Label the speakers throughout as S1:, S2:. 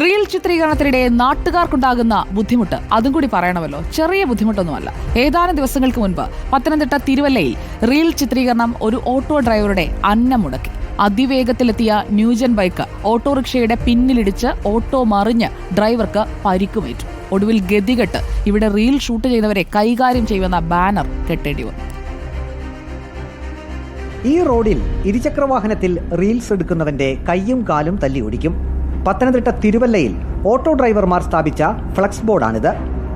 S1: Reel ചിത്രീകരണത്തിനിടെ നാട്ടുകാർക്കുണ്ടാകുന്ന ബുദ്ധിമുട്ട്. അതും കൂടി പറയണമല്ലോ. ചെറിയ ബുദ്ധിമുട്ടൊന്നുമല്ല. ഏതാനും ദിവസങ്ങൾക്ക് മുൻപ് പത്തനംതിട്ട തിരുവല്ലയിൽ റീൽ ചിത്രീകരണം ഒരു ഓട്ടോ ഡ്രൈവറുടെ അന്നം മുടക്കി. അതിവേഗത്തിലെത്തിയ ന്യൂജൻ ബൈക്ക് ഓട്ടോറിക്ഷയുടെ പിന്നിലിടിച്ച് ഓട്ടോ മറിഞ്ഞ് ഡ്രൈവർക്ക് പരിക്കുമേറ്റു. ഒടുവിൽ ഗതികെട്ട് ഇവിടെ റീൽ ഷൂട്ട് ചെയ്തവരെ കൈകാര്യം ചെയ്യുമെന്ന ബാനർ കെട്ടേണ്ടി വന്നു
S2: ഈ റോഡിൽ ഇരുചക്രവാഹനത്തിൽ റീൽസ് എടുക്കുന്നവന്റെ കൈയും കാലും തല്ലി ഓടിക്കും പത്തനംതിട്ട തിരുവല്ലയിൽ ഓട്ടോ ഡ്രൈവർമാർ സ്ഥാപിച്ച ഫ്ലക്സ് ബോർഡാണിത്.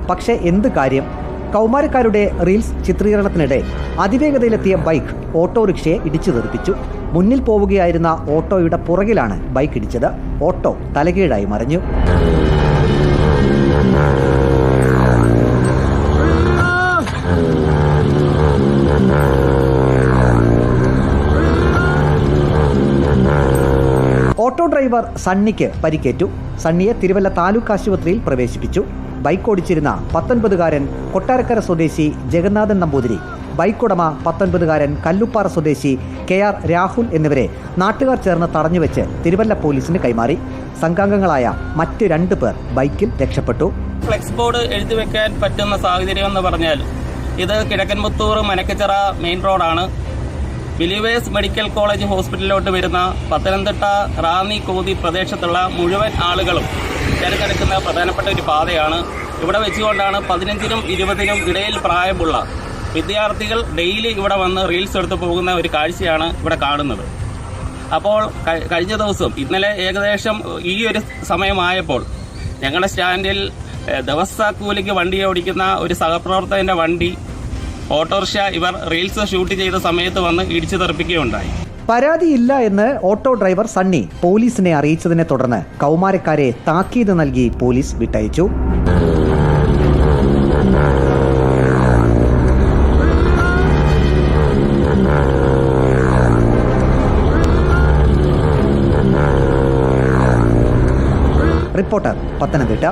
S2: പക്ഷേ എന്ത് കാര്യം? കൗമാരക്കാരുടെ റീൽസ് ചിത്രീകരണത്തിനിടെ അതിവേഗതയിലെത്തിയ ബൈക്ക് ഓട്ടോറിക്ഷയെ ഇടിച്ചു തെറിപ്പിച്ചു. മുന്നിൽ പോവുകയായിരുന്ന ഓട്ടോയുടെ പുറകിലാണ് ബൈക്ക് ഇടിച്ചത്. ഓട്ടോ തലകീഴായി മറിഞ്ഞു. ഡ്രൈവർ സണ്ണിക്ക് പരിക്കേറ്റു. സണ്ണിയെ തിരുവല്ല താലൂക്ക് ആശുപത്രിയിൽ പ്രവേശിപ്പിച്ചു. ബൈക്ക് ഓടിച്ചിരുന്ന പത്തൊൻപതുകാരൻ കൊട്ടാരക്കര സ്വദേശി ജഗന്നാഥൻ നമ്പൂതിരി ബൈക്ക് ഉടമ പത്തൊൻപതുകാരൻ കല്ലുപ്പാറ സ്വദേശി കെ ആർ രാഹുൽ എന്നിവരെ നാട്ടുകാർ ചേർന്ന് തടഞ്ഞുവെച്ച് തിരുവല്ല പോലീസിന് കൈമാറി. സംഘാംഗങ്ങളായ മറ്റ് രണ്ട് പേർ ബൈക്കിൽ രക്ഷപ്പെട്ടു.
S3: ഫ്ലെക്സ് ബോർഡ് എഴുതി വെക്കാൻ പറ്റുന്ന സാഹചര്യം എന്ന് പറഞ്ഞാൽ ഇത് കിഴക്കൻമുത്തൂർ മനക്കച്ചിറ മെയിൻ റോഡാണ്. ബിലീവേഴ്സ് മെഡിക്കൽ കോളേജ് ഹോസ്പിറ്റലിലോട്ട് വരുന്ന പത്തനംതിട്ട റാന്നി കോതി പ്രദേശത്തുള്ള മുഴുവൻ ആളുകളും തിരഞ്ഞെടുക്കുന്ന പ്രധാനപ്പെട്ട ഒരു പാതയാണ്. ഇവിടെ വെച്ചുകൊണ്ടാണ് പതിനഞ്ചിനും ഇരുപതിനും ഇടയിൽ പ്രായമുള്ള വിദ്യാർത്ഥികൾ ഡെയിലി ഇവിടെ വന്ന് റീൽസ് എടുത്ത് പോകുന്ന ഒരു കാഴ്ചയാണ് ഇവിടെ കാണുന്നത്. അപ്പോൾ കഴിഞ്ഞ ദിവസം ഇന്നലെ ഏകദേശം ഈ ഒരു സമയമായപ്പോൾ ഞങ്ങളുടെ സ്റ്റാൻഡിൽ ദിവസക്കൂലിക്ക് വണ്ടി ഓടിക്കുന്ന ഒരു സഹപ്രവർത്തകന്റെ വണ്ടി ഓട്ടോറിക്ഷ ഇവർ റീൽസ് ഷൂട്ട് ചെയ്ത സമയത്ത് വന്ന് ഇടിച്ചു തെറിപ്പിക്കുകയുണ്ടായി.
S2: പരാതിയില്ല എന്ന് ഓട്ടോ ഡ്രൈവർ സണ്ണി പോലീസിനെ അറിയിച്ചതിനെ തുടർന്ന് കൗമാരക്കാരെ താക്കീത് നൽകി പോലീസ് വിട്ടയച്ചു. റിപ്പോർട്ടർ പത്തനംതിട്ട.